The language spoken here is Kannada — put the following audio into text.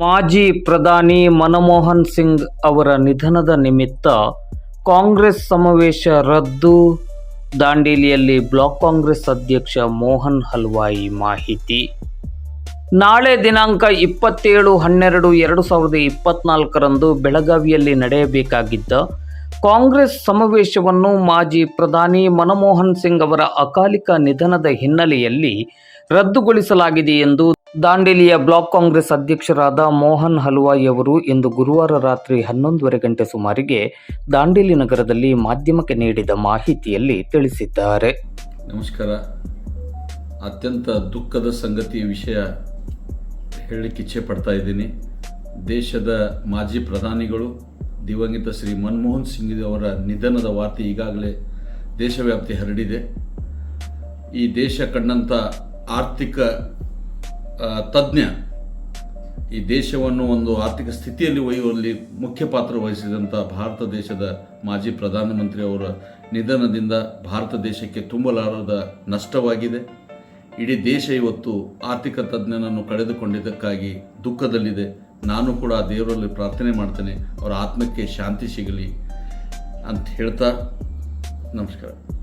ಮಾಜಿ ಪ್ರಧಾನಿ ಮನಮೋಹನ್ ಸಿಂಗ್ ಅವರ ನಿಧನದ ನಿಮಿತ್ತ ಕಾಂಗ್ರೆಸ್ ಸಮಾವೇಶ ರದ್ದು. ದಾಂಡೇಲಿಯಲ್ಲಿ ಬ್ಲಾಕ್ ಕಾಂಗ್ರೆಸ್ ಅಧ್ಯಕ್ಷ ಮೋಹನ್ ಹಲ್ವಾಯಿ ಮಾಹಿತಿ. ನಾಳೆ ದಿನಾಂಕ ಇಪ್ಪತ್ತೇಳು ಹನ್ನೆರಡು ಎರಡು ಸಾವಿರದ ಇಪ್ಪತ್ನಾಲ್ಕರಂದು ಬೆಳಗಾವಿಯಲ್ಲಿ ನಡೆಯಬೇಕಾಗಿದ್ದ ಕಾಂಗ್ರೆಸ್ ಸಮಾವೇಶವನ್ನು ಮಾಜಿ ಪ್ರಧಾನಿ ಮನಮೋಹನ್ ಸಿಂಗ್ ಅವರ ಅಕಾಲಿಕ ನಿಧನದ ಹಿನ್ನೆಲೆಯಲ್ಲಿ ರದ್ದುಗೊಳಿಸಲಾಗಿದೆ ಎಂದು ದಾಂಡೇಲಿಯ ಬ್ಲಾಕ್ ಕಾಂಗ್ರೆಸ್ ಅಧ್ಯಕ್ಷರಾದ ಮೋಹನ್ ಹಲ್ವಾಯಿ ಅವರು ಇಂದು ಗುರುವಾರ ರಾತ್ರಿ ಹನ್ನೊಂದುವರೆ ಗಂಟೆ ಸುಮಾರಿಗೆ ದಾಂಡೇಲಿ ನಗರದಲ್ಲಿ ಮಾಧ್ಯಮಕ್ಕೆ ನೀಡಿದ ಮಾಹಿತಿಯಲ್ಲಿ ತಿಳಿಸಿದ್ದಾರೆ. ನಮಸ್ಕಾರ. ಅತ್ಯಂತ ದುಃಖದ ಸಂಗತಿಯ ವಿಷಯ ಹೇಳಲಿಕ್ಕೆ ಇಚ್ಛೆ ಪಡ್ತಾ ಇದ್ದೀನಿ. ದೇಶದ ಮಾಜಿ ಪ್ರಧಾನಿಗಳು, ದಿವಂಗತ ಶ್ರೀ ಮನಮೋಹನ್ ಸಿಂಗ್ ಅವರ ನಿಧನದ ವಾರ್ತೆ ಈಗಾಗಲೇ ದೇಶವ್ಯಾಪ್ತಿ ಹರಡಿದೆ. ಈ ದೇಶ ಕಂಡಂಥ ಆರ್ಥಿಕ ತಜ್ಞ ಈ ದೇಶವನ್ನು ಒಂದು ಆರ್ಥಿಕ ಸ್ಥಿತಿಯಲ್ಲಿ ಒಯ್ಯುವಲ್ಲಿ ಮುಖ್ಯ ಪಾತ್ರ ವಹಿಸಿದಂಥ ಭಾರತ ದೇಶದ ಮಾಜಿ ಪ್ರಧಾನಮಂತ್ರಿ ಅವರ ನಿಧನದಿಂದ ಭಾರತ ದೇಶಕ್ಕೆ ತುಂಬಲಾರದ ನಷ್ಟವಾಗಿದೆ. ಇಡೀ ದೇಶ ಇವತ್ತು ಆರ್ಥಿಕ ತಜ್ಞನನ್ನು ಕಳೆದುಕೊಂಡಿದ್ದಕ್ಕಾಗಿ ದುಃಖದಲ್ಲಿದೆ. ನಾನು ಕೂಡ ಆ ದೇವರಲ್ಲಿ ಪ್ರಾರ್ಥನೆ ಮಾಡ್ತೇನೆ. ಅವರ ಆತ್ಮಕ್ಕೆ ಶಾಂತಿ ಸಿಗಲಿ ಅಂತ ಹೇಳ್ತಾ ನಮಸ್ಕಾರ.